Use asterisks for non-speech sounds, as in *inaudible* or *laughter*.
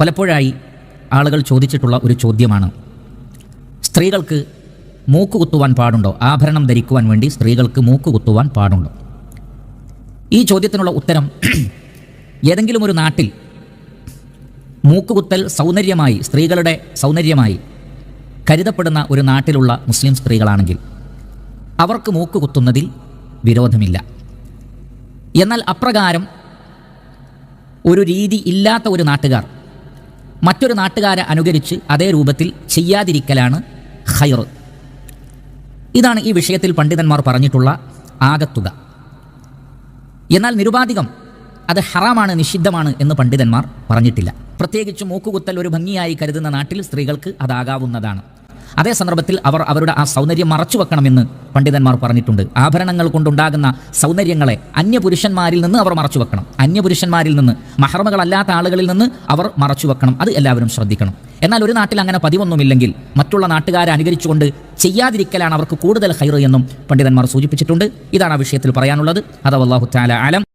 പലപ്പോഴായി ആളുകൾ ചോദിച്ചിട്ടുള്ള ഒരു ചോദ്യമാണ്. സ്ത്രീകൾക്ക് മൂക്ക് കുത്തുവാൻ പാടുണ്ടോ? ആഭരണം ധരിക്കുവാൻ വേണ്ടി സ്ത്രീകൾക്ക് മൂക്ക് കുത്തുവാൻ പാടുണ്ടോ? ഈ ചോദ്യത്തിനുള്ള ഉത്തരം *clears throat* ഏതെങ്കിലും ഒരു നാട്ടിൽ മൂക്കുകുത്തൽ സൗന്ദര്യമായി സ്ത്രീകളുടെ സൗന്ദര്യമായി കരുതപ്പെടുന്ന ഒരു നാട്ടിലുള്ള മുസ്ലിം സ്ത്രീകളാണെങ്കിൽ അവർക്ക് മൂക്ക് കുത്തുന്നതിൽ വിരോധമില്ല. എന്നാൽ അപ്രകാരം ഒരു രീതി ഇല്ലാത്ത ഒരു നാട്ടുകാർ മറ്റൊരു നാട്ടുകാരെ അനുകരിച്ച് അതേ രൂപത്തിൽ ചെയ്യാതിരിക്കലാണ് ഖൈർ ഇതാണ് ഈ വിഷയത്തിൽ പണ്ഡിതന്മാർ പറഞ്ഞിട്ടുള്ള ആകത്തുക. എന്നാൽ നിരുപാധികം അത് ഹറാമാണ് നിഷിദ്ധമാണ് എന്ന് പണ്ഡിതന്മാർ പറഞ്ഞിട്ടില്ല. പ്രത്യേകിച്ച് മൂക്കുകുത്തൽ ഒരു ഭംഗിയായി കരുതുന്ന നാട്ടിൽ സ്ത്രീകൾക്ക് അതാകാവുന്നതാണ്. അതേ സന്ദർഭത്തിൽ അവർ അവരുടെ ആ സൗന്ദര്യം മറച്ചു വെക്കണമെന്ന് പണ്ഡിതന്മാർ പറഞ്ഞിട്ടുണ്ട്. ആഭരണങ്ങൾ കൊണ്ടുണ്ടാകുന്ന സൗന്ദര്യങ്ങളെ അന്യപുരുഷന്മാരിൽ നിന്ന് അവർ മറച്ചു വെക്കണം. അന്യപുരുഷന്മാരിൽ നിന്ന് മഹർമകളല്ലാത്ത ആളുകളിൽ നിന്ന് അവർ മറച്ചു വെക്കണം. അത് എല്ലാവരും ശ്രദ്ധിക്കണം. എന്നാൽ ഒരു നാട്ടിൽ അങ്ങനെ പതിവൊന്നുമില്ലെങ്കിൽ മറ്റുള്ള നാട്ടുകാരെ അനുകരിച്ചുകൊണ്ട് ചെയ്യാതിരിക്കലാണ് അവർക്ക് കൂടുതൽ ഹൈറ് എന്നും പണ്ഡിതന്മാർ സൂചിപ്പിച്ചിട്ടുണ്ട്. ഇതാണ് ആ വിഷയത്തിൽ പറയാനുള്ളത്. അത് അള്ളാഹു താല ആലം.